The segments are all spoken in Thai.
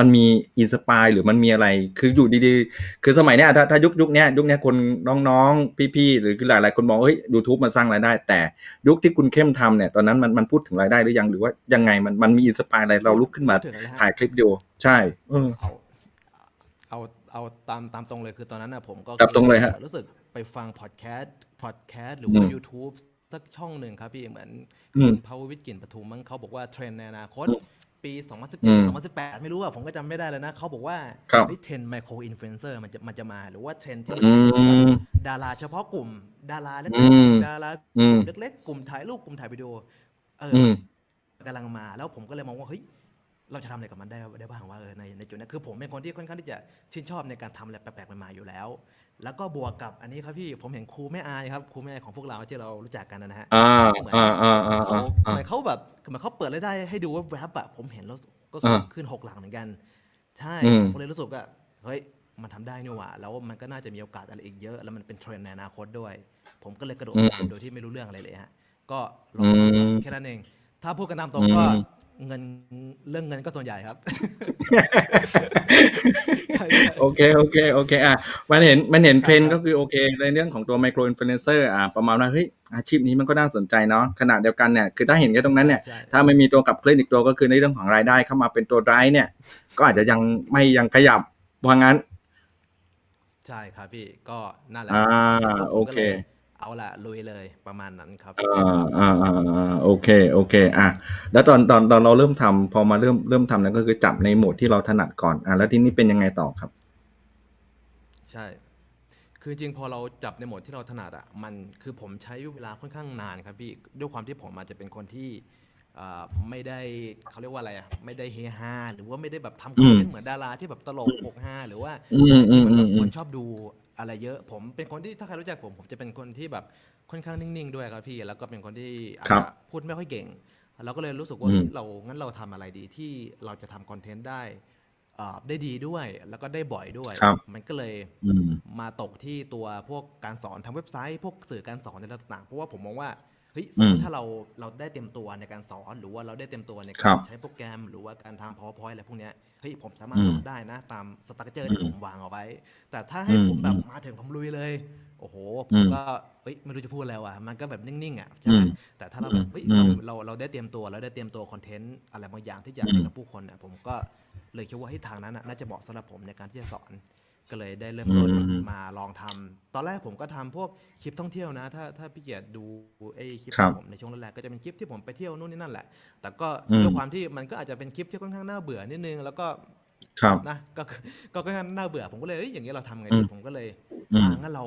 มันมีอินสปายหรือมันมีอะไร คืออยู่ดีๆ คือสมัยเนี้ยถ้าถ้ายุคยุคเนี้ยยุคเนี้ยคนน้องๆ พี่ๆ หรือคือหลายๆ คนมองว่าเฮ้ยยูทูบมันสร้างรายได้ แต่ยุคที่คุณเข้มทำเนี่ยตอนนั้นมันมันพูดถึงรายได้หรือยังหรือว่ายังไงมันมันมีอินสปายอะไรเราลุกขึ้นมาพูดถึงอะไรฮะถ่ายคลิปวิดีโอใช่เออเอาเอาเอาตามตามตรงเลยคือตอนนั้นนะผมก็ตามตรงเลยฮะรู้สึกไปฟังพอดแคสต์พอดแคสต์หรือว่าอืม YouTube สักช่องหนึ่งครับพี่เหมือนอืมพาววิทย์กลิ่นปทุมมั้งเขาบอกว่าเทรนด์ในอนาคตอืม ปีอืม2017 2018 ไม่รู้อะผมก็จำไม่ได้แล้วนะเขาบอกว่าครับเทรนไมโครอินฟลูเอนเซอร์มันจะมันจะมาหรือว่าเทรนที่อืมดาราเฉพาะกลุ่ม ดาราเล็กอืมๆดาราอืมเล็กๆ กลุ่มถ่ายรูปกลุ่มถ่ายวิดีโอเอออืมกำลังมาแล้วผมก็เลยมองว่าเฮ้ย เราจะทำอะไรกับมันได้ได้บ้างว่าเออในในจุดนั้นคือผมเป็นคนที่ค่อนข้างที่จะชื่นชอบในการทำอะไรแปลกๆใหม่ๆอยู่แล้ว แล้วก็บวกกับอันนี้ครับพี่ผมเห็นครูแม่อายครับครูแม่ของพวกเราที่เรารู้จักกันนะฮะ อ่าเหมือนอ่าอ่าอ่าเขาอ่าเหมือนเขาแบบเหมือนเขาเปิดรายได้ให้ดูว่าแวบอะผมเห็นแล้วก็อ่าขึ้นหกหลังเหมือนกัน ใช่อืม ผมก็เลยรู้สึกว่าเฮ้ยมันทำได้นี่หว่า แล้วมันก็น่าจะมีโอกาสอะไรอีกเยอะ แล้วมันเป็นเทรนด์ในอนาคตด้วย ผมก็เลยกระโดดอืมตามโดยที่ไม่รู้เรื่องอะไรเลยฮะ ก็ลองอืดูม แค่นั้นเอง ถ้าพูดกันตามตรงก็อืม เงินเรื่องเงินก็ส่วนใหญ่ครับ โอเคโอเคโอเคอะมันเห็นมันเห็นเทรนด์ก็คือโอเค ในเรื่องของตัวไมโครอินฟลูเอนเซอร์อะประมาณว่าเฮ้ยอาชีพนี้มันก็น่าสนใจเนาะขนาดเดียวกันเนี่ยคือถ้าเห็นแค่ตรงนั้นเนี่ยใช่ถ้าไม่มีตัวกับเคลื่อนอีกตัวก็คือในเรื่องของรายได้เข้ามาเป็นตัวร้ายเนี่ย ก็อาจจะยังไม่ยังขยับว่างั้น ใช่ครับพี่ก็นั่นแหละอ่าผมโอก็เค เลยเอาละลุยเลยประมาณนั้นครับอ่าอ่าอ่าอ่าโอเคโอเค อะแล้วตอนตอนตอนเราเริ่มทำพอมาเริ่มเริ่มทำนั้นก็คือจับในโหมดที่เราถนัดก่อนอะแล้วทีนี้เป็นยังไงต่อครับ ใช่ คือจริงๆพอเราจับในโหมดที่เราถนัดอะมันคือผมใช้เวลาค่อนข้างนานครับพี่ด้วยความที่ผมอาจจะเป็นคนที่อ่าไม่ได้เขาเรียกว่าอะไรอะไม่ได้เฮฮาหรือว่าไม่ได้แบบทำคอือนมเทนต์เหมือนดาราที่แบบตลกปกฮาหรือว่าอืมอืมที่เหมือนอืแบบมคอืมนชอบดู อะไรเยอะ ผมเป็นคนที่ถ้าใครรู้จักผมผมจะเป็นคนที่แบบค่อนข้างนิ่งๆด้วยครับพี่ แล้วก็เป็นคนที่อาจครับจะพูดไม่ค่อยเก่ง เราก็เลยรู้สึกว่าอืมเฮ้ยเรางั้นเราทำอะไรดีที่เราจะทำคอนเทนต์ได้อ่าได้ดีด้วย แล้วก็ได้บ่อยด้วย ครับ มันก็เลย อืม มาตกที่ตัวพวกการสอนทางเว็บไซต์ พวกสื่อการสอนในต่างๆ เพราะว่าผมมองว่า เฮ้ยสมมอืติมถ้าเราเราได้เต็มตัวในการสอนหรือว่าเราได้เต็มตัวในครัการบ ใช้โปรแกรม หรือว่าการทำ powerpoint อะไรพวกเนี้ยเฮ้ยผมสามารอืถมทำได้นะ ตามสตรัคเจอร์อืที่มผมวางเอาไว้ แต่ถ้าให้อืมผมแบบอืมมาถึงผมลุยเลย โอ้โห ผอืมมก็เฮ้ยไม่รู้จะพูดอะไรว่ะมันก็แบบนิ่งๆอะใช่อืไหมมแต่ถ้าเราอืแบมบเฮ้ยอืเรามเราเราได้เตรียมตัวเราได้เตรียมตัวคอนเทนต์อะไรบางอย่างที่จะอืให้มกับผู้คนอะผมก็เลยคิดว่าเฮ้ยทางนั้นน่ะน่าจะเหมาะสำหรับผมในการที่จะสอน ก็เลยได้เริ่มอืต้นมมาลองทำตอนแรกผมก็ทำพวกคลิปท่องเที่ยวนะ ถ้าถ้าพี่เกียรติดูไอ้คลิปครัขบองผมในช่วงแรกๆก็จะเป็นคลิปที่ผมไปเที่ยวนู่นนี่นั่นแหละ แต่ก็อืมด้วยความที่มันก็อาจจะเป็นคลิปที่ค่อนข้างน่าเบื่อนิดนึง แล้วก็ครับนะก็ก็ค่อนข้างน่าเบื่อ ผมก็เลยเอ้ยอย่างนี้เราทำไงอืดีมผมก็เลยอืมอ่างั้นเรา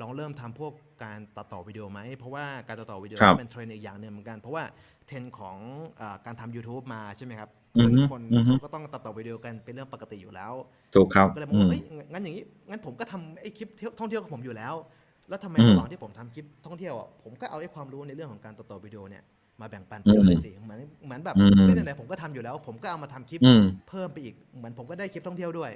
ลองเริ่มทำพวกการตัดต่อวิดีโอไหม เพราะว่าการตัดต่อวิดีโอครับก็เป็นเทรนด์อีกอย่างหนึ่งเหมือนกัน เพราะว่าเทรนด์ของอ่าการทำ YouTube มาใช่ไหมครับอือ ซึ่งฮึคนอือฮึเขาก็ต้องตัดต่อวิดีโอกันเป็นเรื่องปกติอยู่แล้วถูกครับก็เลยมองอืมว่าเอ้ยงั้นอย่างนี้งั้นผมก็ทำไอ้คลิปเที่ยวท่องเที่ยวของผมอยู่แล้ว แล้วทำไมอืมระหว่างที่ผมทำคลิปท่องเที่ยวอะผมก็เอาไอ้ความรู้ในเรื่องของการตัดต่อวิดีโอเนี่ยมาแบ่งปันไปอืมด้วยสิเหมือนเหมือนแบบอืมเฮ้ยไหนๆผมก็ทำอยู่แล้ว ผมก็เอามาทำคลิปอืมเพิ่มไปอีกเหมือนผมก็ได้คลิปท่องเที่ยวด้วย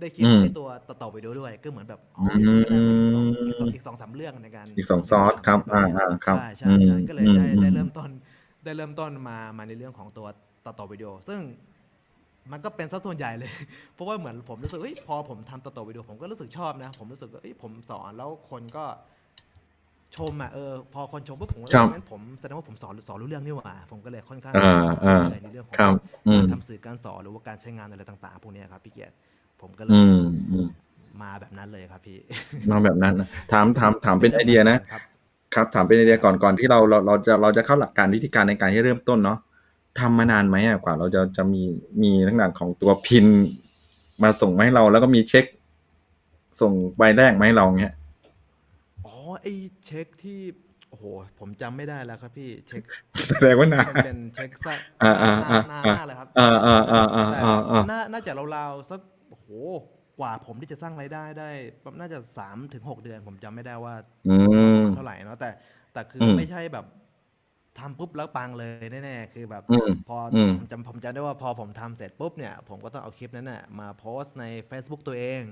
ได้คลิปอืมไอ้ตัวตัดต่อวิดีโอด้วย ก็เหมือนแบบอ๋ออืมก็ได้มาอีกสองอีกสองอีกสองสามเรื่องในการอีกสองซอสครับทำอ่าอ่าครับใช่ใช่อืมใช่ก็เลยอืมได้อืได้มเริ่มต้นได้เริ่มต้นมามาในเรื่องของตัว ตัดต่อวิดีโอ ซึ่งมันก็เป็นสัดส่วนใหญ่เลย เพราะว่าเหมือนผมรู้สึกเฮ้ยพอผมทำตัดต่อวิดีโอผมก็รู้สึกชอบนะ ผมรู้สึกว่าเอ้ยผมสอนแล้วคนก็ชมอะเออพอคนชมปุ๊บผมก็ครับงั้นผมแสดงว่าผมสอนสอนรู้เรื่องนี่หว่า ผมก็เลยค่อนข้างอ่าอ่าอะไรในเรื่องของครับ อืกามรทำสื่อการสอนหรือว่าการใช้งานอะไรต่าง ๆ พวกเนี้ยครับพี่เกียรติผมก็เลอืยมอืมมาแบบนั้นเลยครับพี่ มาแบบนั้นนะถามถามถามเป็นไอเดียนะครับ ครับถามเป็นไอเดียก่อนก่อนที่เราเราเราจะเราจะเข้าหลักการวิธีการในการที่เริ่มต้นเนาะ ทำมานานไหมอะกว่าเราจะจะมีมีลักษณะของตัวพินมาส่งมาให้เราแล้วก็มีเช็ค ส่งใบแรกมาให้เราเงี้ยอ๋อไอเช็คที่โอ้โหผมจำไม่ได้แล้วครับพี่เช็คแสดงว่านานมันเป็นเช็คซะอ่าอ่าอ่าหน้าอ่าหน้าเลยครับอ่าอ่าอ่าอ่าแต่อ่าอ่าน่าน่าจะราวๆสักโอ้โหกว่าผมที่จะสร้างรายได้ได้ประมาณน่าจะสามถึงหกเดือน ผมจำไม่ได้ว่าอืมเท่าไหร่เนาะแต่แต่คืออมไม่ใช่แบบ ทำปุ๊บแล้วปังเลยแน่ๆคือแบบ อืม พออมผมจำผมจำได้ว่าพอผมทำเสร็จปุ๊บเนี่ย ผมก็ต้องเอาคลิปนั้นน่ะมาโพสต์ใน Facebook ตัวเอง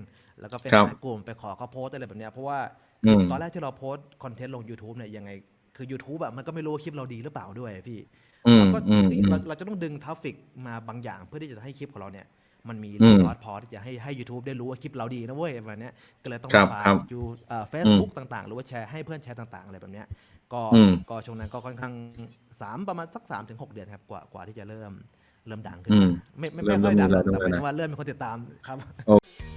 แล้วก็ไปครับ หากลุ่มไปขอเขาโพสต์อะไรแบบเนี้ยเพราะว่าอืมตอนแรกที่เราโพสต์คอนเทนต์ลง YouTube เนี่ยยังไง คือ YouTube อะมันก็ไม่รู้ว่าคลิปเราดีหรือเปล่าด้วยพี่ อืมเราก็อืมเอ้ยอืม เราเราจะต้องดึงทราฟฟิกมาบางอย่างเพื่อที่จะให้คลิปของเราเนี่ย มันมีอืรีมซอสพอที่จะให้ให้ YouTube ได้รู้ว่าคลิปเราดีนะเว้ยแบบเนี้ยก็เลยต้องครับฝากครับยูเอ่อเฟซบุ๊กต่าง ๆ หรือว่าแชร์ให้เพื่อนแชร์ต่าง ๆ อะไรแบบเนี้ยก็อืมก็ช่วงนั้นก็ค่อนข้างสามประมาณสักสามถึงหกเดือนครับกว่ากว่าที่จะเริ่มเริ่มดังขึ้นอืมามไม่ไม่เริ่ไม่มค่อยดังเริ่มมีรายได้แต่หมายถึนะงว่าเริ่มมีคนติดตามครับโอเค